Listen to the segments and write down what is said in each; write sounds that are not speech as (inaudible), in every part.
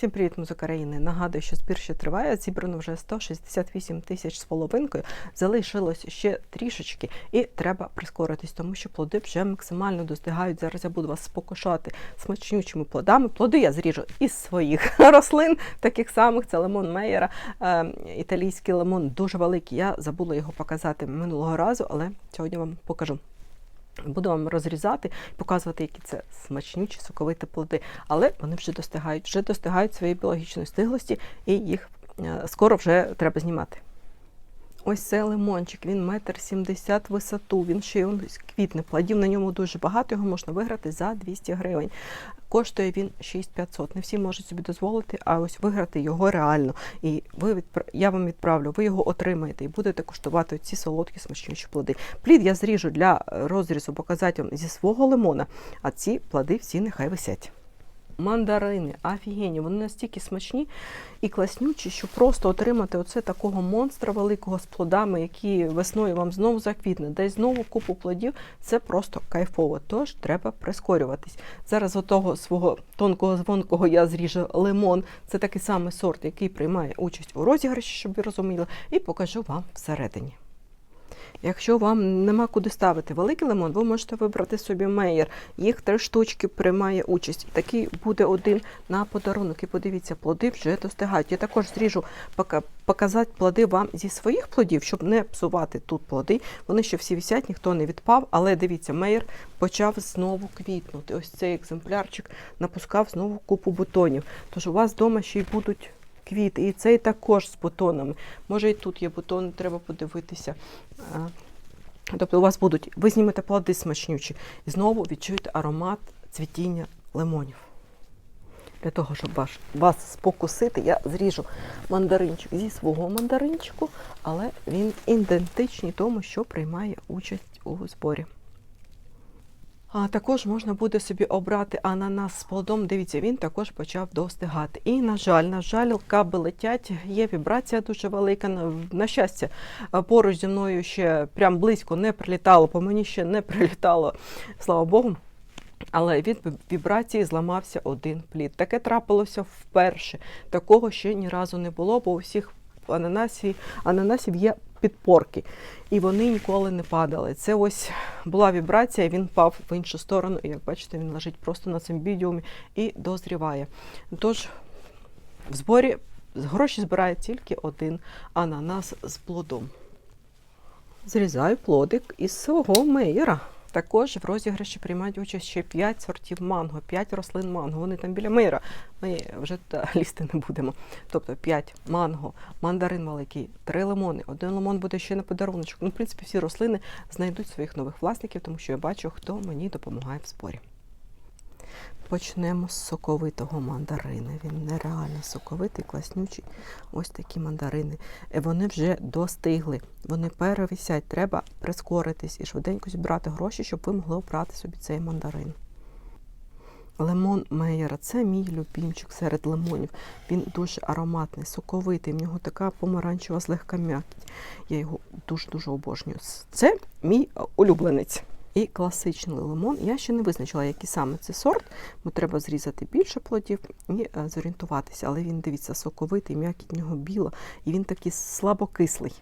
Всім привіт, з України. Нагадую, що збір ще триває. Зібрано вже 168 тисяч з половинкою. Залишилось ще трішечки, і треба прискоритись, тому що плоди вже максимально достигають. Зараз я буду вас спокушати смачнючими плодами. Плоди я зріжу із своїх (laughs) рослин, таких самих. Це лимон Мейера, е, італійський лимон, дуже великий. Я забула його показати минулого разу, але сьогодні вам покажу. Буду вам розрізати, показувати, які це смачнючі, соковиті плоди. Але вони вже достигають, вже достигають своєї біологічної стиглості, і їх е, скоро вже треба знімати. Ось цей лимончик, він метр сімдесят висоту, він ще й квітне. Плодів на ньому дуже багато, його можна виграти за 200 гривень. Коштує він 6500. Не всі можуть собі дозволити, а ось виграти його реально. І ви відпра... я вам відправлю, ви його отримаєте і будете куштувати ці солодкі смачніші плоди. Плід я зріжу для розрізу, показати зі свого лимона, а ці плоди всі нехай висять. Мандарини, офігенні, вони настільки смачні і класнючі, що просто отримати оце такого монстра великого з плодами, які весною вам знову заквітне, десь знову купу плодів, це просто кайфово. Тож треба прискорюватись. Зараз отого свого тонкого звонкого я зріжу лимон. Це такий самий сорт, який приймає участь у розіграші, щоб ви розуміли, і покажу вам всередині. Якщо вам нема куди ставити великий лимон, ви можете вибрати собі меєр. Їх три штучки приймає участь. Такий буде один на подарунок. І подивіться, плоди вже достигають. Я також зріжу показати плоди вам зі своїх плодів, щоб не псувати тут плоди. Вони ще всі висять, ніхто не відпав. Але дивіться, меєр почав знову квітнути. Ось цей екземплярчик напускав знову купу бутонів. Тож у вас вдома ще й будуть квіти. І цей також з бутонами. Може і тут є бутони, треба подивитися. Тобто у вас будуть, ви знімете плоди смачнючі і знову відчуєте аромат цвітіння лимонів. Для того, щоб ваш, вас спокусити, я зріжу мандаринчик зі свого мандаринчику, але він ідентичний тому, що приймає участь у зборі. А також можна буде собі обрати ананас з плодом. Дивіться, він також почав достигати. І, на жаль, на жаль, каби летять, є вібрація дуже велика. На, щастя, поруч зі мною ще прям близько не прилітало, по мені ще не прилітало, слава Богу. Але від вібрації зламався один плід. Таке трапилося вперше. Такого ще ні разу не було, бо у всіх ананасів, ананасів є підпорки, і вони ніколи не падали. Це ось була вібрація, він впав в іншу сторону, і як бачите, він лежить просто на цьому бідіумі і дозріває. Тож в зборі гроші збирає тільки один ананас з плодом. Зрізаю плодик із свого мейера. Також в розіграші приймають участь ще 5 сортів манго, 5 рослин манго. Вони там біля мира. Ми вже (laughs) лізти не будемо. Тобто 5 манго, мандарин великий, 3 лимони. Один лимон буде ще на подаруночок. Ну, в принципі, всі рослини знайдуть своїх нових власників, тому що я бачу, хто мені допомагає в зборі. Почнемо з соковитого мандарина. Він нереально соковитий, класнючий. Ось такі мандарини. Е, Вони вже достигли, вони перевисять. Треба прискоритись і швиденько зібрати гроші, щоб ви могли обрати собі цей мандарин. Лимон Мейера це мій любімчик серед лимонів. Він дуже ароматний, соковитий. В нього така помаранчева злегка м'якість. Я його дуже-дуже обожнюю. Це мій е, улюбленець. І класичний лимон. Я ще не визначила, який саме це сорт, бо треба зрізати більше плодів і е, зорієнтуватися. Але він, дивіться, соковитий, м'якість в нього біла, і він такий слабокислий.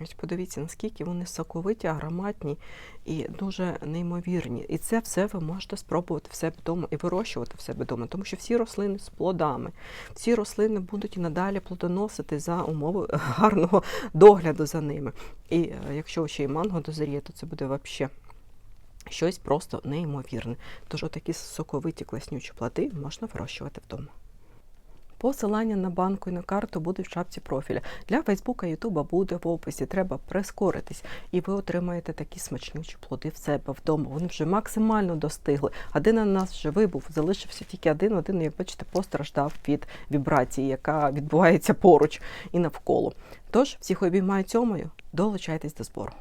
Ось подивіться, наскільки вони соковиті, ароматні і дуже неймовірні. І це все ви можете спробувати в себе вдома і вирощувати в себе вдома, тому що всі рослини з плодами, всі рослини будуть і надалі плодоносити за умови (laughs) гарного догляду за ними. І е, якщо ще й манго дозріє, то це буде взагалі щось просто неймовірне. Тож отакі соковиті класнючі плоди можна вирощувати вдома. Посилання на банку і на карту буде в шапці профіля. Для Фейсбука, Ютуба буде в описі. Треба прискоритись, і ви отримаєте такі смачнючі плоди в себе вдома. Вони вже максимально достигли. Один ананас вже вибув, залишився тільки один. Один, як бачите, постраждав від вібрації, яка відбувається поруч і навколо. Тож всіх обіймаю цьомою, долучайтесь до збору.